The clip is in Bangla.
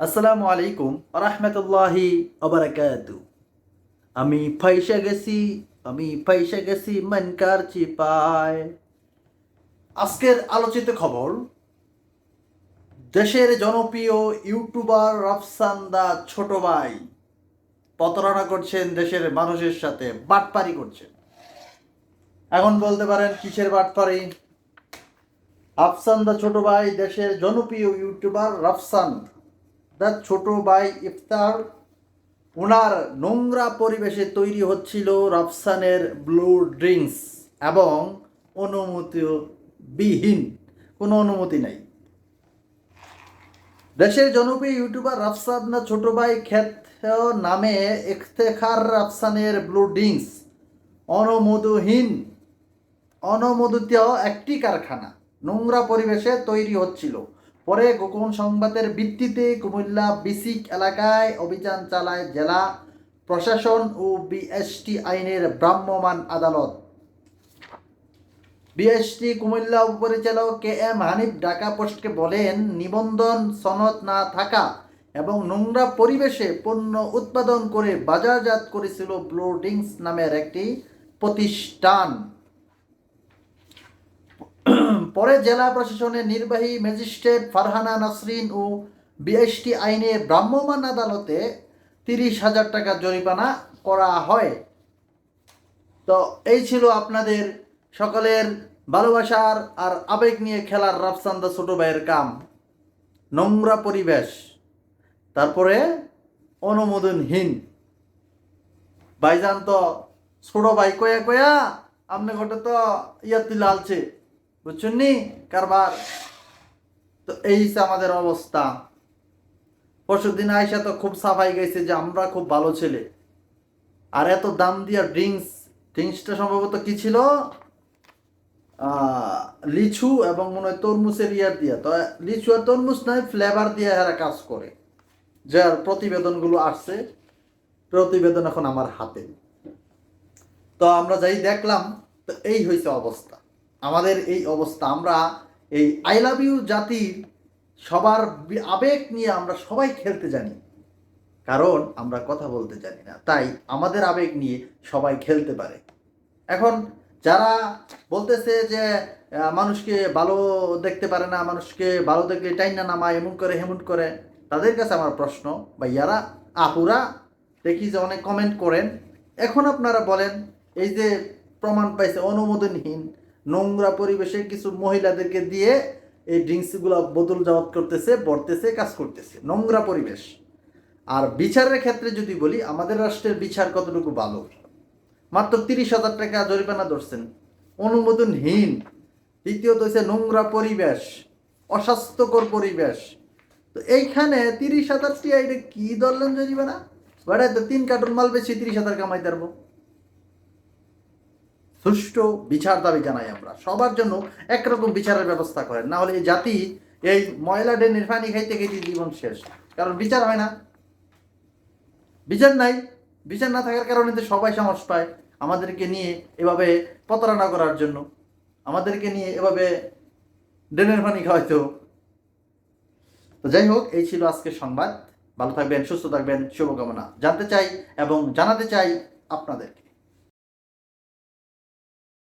আসসালামু আলাইকুম রহমতুল্লাহি অবরাকাতু আমি ফাইসা গেছি, আমি ফাইসা গেছি মনকার চিপায়। আজকের আলোচিত খবর, দেশের জনপ্রিয় ইউটিউবার রাফসান দা ছোট ভাই প্রতারণা করছেন দেশের মানুষের সাথে, বাটপারি করছেন। এখন বলতে পারেন কিসের বাটপারি? আফসান দা ছোট ভাই দেশের জনপ্রিয় ইউটিউবার রাফসান দা ছোট ভাই ইফতার। ওনার নোংরা পরিবেশে তৈরি হচ্ছিল রাফসানের ব্লু ড্রিঙ্কস এবং অনুমতি বিহীন কোনো অনুমতি নাই। দেশের জনপ্রিয় ইউটিউবার রাফসান না ছোট ভাই খ্যাত নামে ইফতেখার রাফসানের ব্লু ড্রিঙ্কস। অনুমোদহীন। অনুমোদিত একটি কারখানা। নোংরা পরিবেশে তৈরি হচ্ছিল। পরে গোপন সংবাদের ভিত্তিতে কুমিল্লা বিসিক এলাকায় অভিযান চালায় জেলা প্রশাসন ও বিএসটি আইনের ভ্রাম্যমাণ আদালত। বিএসটি কুমিল্লা উপপরিচালক কে এম হানিফ ঢাকা পোস্টকে বলেন, নিবন্ধন সনদ না থাকা এবং নোংরা পরিবেশে পণ্য উৎপাদন করে বাজারজাত করেছিল ব্লু ড্রিঙ্কস নামের একটি প্রতিষ্ঠান। পরে জেলা প্রশাসনের নির্বাহী ম্যাজিস্ট্রেট ফারহানা নাসরিন ও বিএসটি আইনে ভ্রাম্যমাণ আদালতে তিরিশ হাজার টাকা জরিমানা করা হয়। তো এই ছিল আপনাদের সকলের ভালোবাসার আর আবেগ নিয়ে খেলার রাফসান্দা ছোট ভাইয়ের কাম। নোংরা পরিবেশ। তারপরে অনুমোদনহীন। ভাইজান তো ছোট ভাই কয়া কয়া আপনি ঘটে তো ইয়াতি লালছে বুঝছেন নি? কারবার। তো এই আমাদের অবস্থা। পরশু দিন আয়সা তো খুব সাফাই গেছে যে আমরা খুব ভালো ছেলে। আর এত দাম দিয়া ড্রিঙ্কস, ড্রিঙ্কসটা সম্ভবত কি ছিল? লিচু এবং মনে হয় তরমুজের ইয়ার দিয়া। তো লিচু আর তরমুজ নয় ফ্লেভার দিয়ে এরা কাজ করে। যার প্রতিবেদনগুলো আসছে, প্রতিবেদন এখন আমার হাতে। তো আমরা যাই দেখলাম, তো এই হয়েছে অবস্থা। আমাদের এই অবস্থা। আমরা এই আই লাভ ইউ জাতির সবার আবেগ নিয়ে আমরা সবাই খেলতে জানি। কারণ আমরা কথা বলতে জানি না। তাই আমাদের আবেগ নিয়ে সবাই খেলতে পারে। এখন যারা বলতেছে যে মানুষকে ভালো দেখতে পারে না, মানুষকে ভালো দেখলে টাইম না নামা এমন করে, হেমন করে, তাদের কাছে আমার প্রশ্ন বা ইয়ারা আপুরা, দেখি যে অনেক কমেন্ট করেন। এখন আপনারা বলেন, এই যে প্রমাণ পাইছে অনুমোদনহীন নোংরা পরিবেশে কিছু মহিলাদেরকে দিয়ে এই ড্রিঙ্কসগুলো বোতল জবাত করতেছে, বর্তেছে, কাজ করতেছে। নোংরা পরিবেশ। আর বিচারের ক্ষেত্রে যদি বলি, আমাদের রাষ্ট্রের বিচার কতটুকু ভালো? মাত্র তিরিশ হাজার টাকা জরিমানা ধরছেন। অনুমোদনহীন। দ্বিতীয়ত হচ্ছে নোংরা পরিবেশ, অস্বাস্থ্যকর পরিবেশ। তো এইখানে তিরিশ হাজার টিয়া এটা কি ধরলেন জরিমানা? বেড়ায় তো তিন কার্টুন মাল বেশি, তিরিশ হাজার কামাই পারব সুষ্ঠু বিচার দাবি জানাই আমরা। সবার জন্য একরকম বিচারের ব্যবস্থা করেন। না হলে এই জাতি এই ময়লা ডেনের পানি খাইতে খাইতে জীবন শেষ। কারণ বিচার হয় না। বিচার নাই। বিচার না থাকার কারণে তো সবাই সাহস পায় আমাদেরকে নিয়ে এভাবে প্রতারণা করার জন্য। আমাদেরকে নিয়ে এভাবে ডেনের পানি খাওয়াইতো। তো যাই হোক, এই ছিল আজকের সংবাদ। ভালো থাকবেন, সুস্থ থাকবেন, শুভকামনা। জানতে চাই এবং জানাতে চাই আপনাদেরকে।